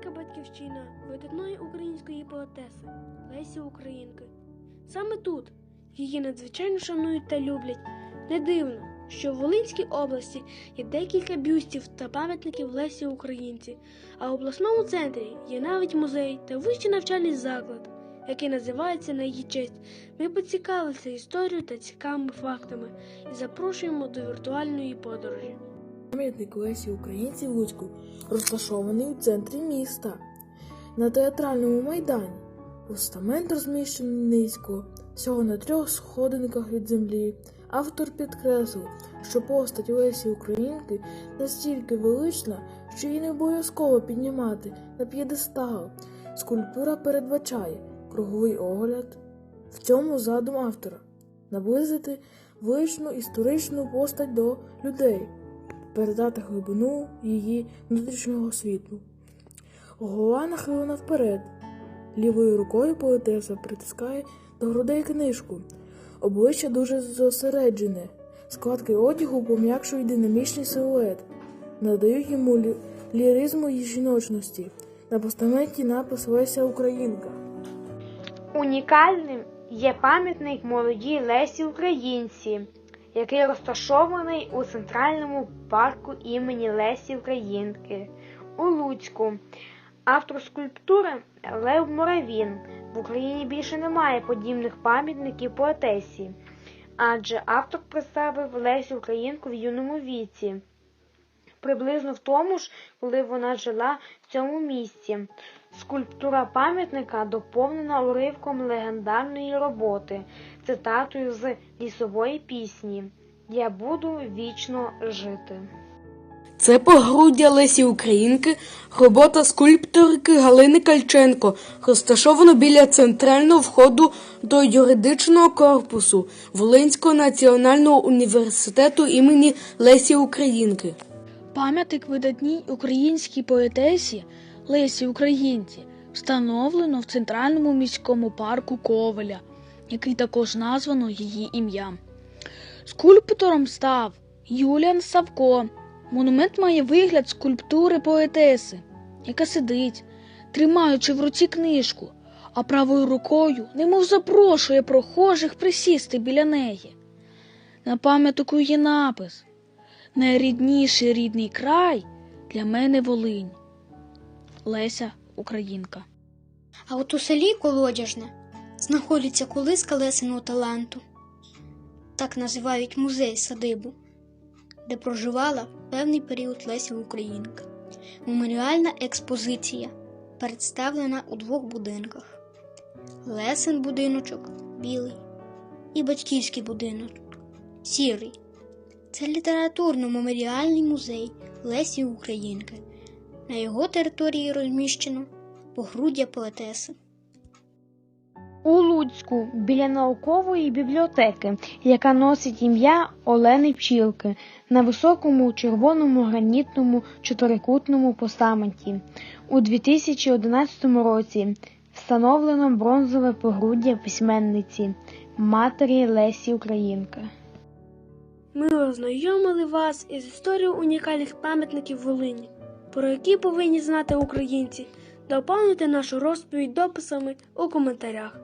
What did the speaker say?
маленька батьківщина видатної української поетеси Лесі Українки. Саме тут її надзвичайно шанують та люблять. Не дивно, що в Волинській області є декілька бюстів та пам'ятників Лесі Українці, а в обласному центрі є навіть музей та вищий навчальний заклад, який називається на її честь. Ми поцікавилися історією та цікавими фактами і запрошуємо до віртуальної подорожі. Пам'ятник Лесі Українці в Луцьку розташований у центрі міста. На театральному майдані постамент розміщений низько, всього на трьох сходинках від землі. Автор підкреслив, що постать Лесі Українки настільки велична, що її не обов'язково піднімати на п'єдестал. Скульптура передбачає круговий огляд. В цьому задум автора наблизити величну історичну постать до людей передати глибину її внутрішнього світу. Голова нахилена вперед. Лівою рукою поетеса притискає до грудей книжку. Обличчя дуже зосереджене. Складки одягу пом'якшують динамічний силует, надають йому лі- ліризму і жіночності. На постаменті напис Леся Українка. Унікальним є пам'ятник молодій Лесі Українці, який розташований у центральному парку імені Лесі Українки у Луцьку. Автор скульптури Лев Моравін. В Україні більше немає подібних пам'ятників поетесі, адже автор представив Лесю Українку в юному віці, приблизно в тому ж, коли вона жила в цьому місці. Скульптура пам'ятника доповнена уривком легендарної роботи, цитатою з лісової пісні Я буду вічно жити. Це погруддя Лесі Українки, робота скульпторки Галини Кальченко, розташовано біля центрального входу до юридичного корпусу Волинського національного університету імені Лесі Українки. Пам'ятник видатній українській поетесі Лесі Українці встановлено в центральному міському парку Ковеля, який також названо її ім'ям. Скульптором став Юліан Савко. Монумент має вигляд скульптури поетеси, яка сидить, тримаючи в руці книжку, а правою рукою немов запрошує прохожих присісти біля неї. На пам'ятнику є напис Найрідніший рідний край для мене Волинь. Леся Українка. А от у селі Колодяжне знаходиться колиска Лесиного таланту. Так називають музей садибу, де проживала певний період Лесі Українка. Меморіальна експозиція представлена у двох будинках: Лесин будиночок білий і батьківський будиночок сірий. Це літературно-меморіальний музей Лесі Українки. На його території розміщено погруддя поетеси. У Луцьку біля наукової бібліотеки, яка носить ім'я Олени Пчілки, на високому червоному гранітному чотирикутному постаменті. У 2011 році встановлено бронзове погруддя письменниці матері Лесі Українки. Ми ознайомили вас із історією унікальних пам'ятників Волині, про які повинні знати українці. Доповнюйте нашу розповідь дописами у коментарях.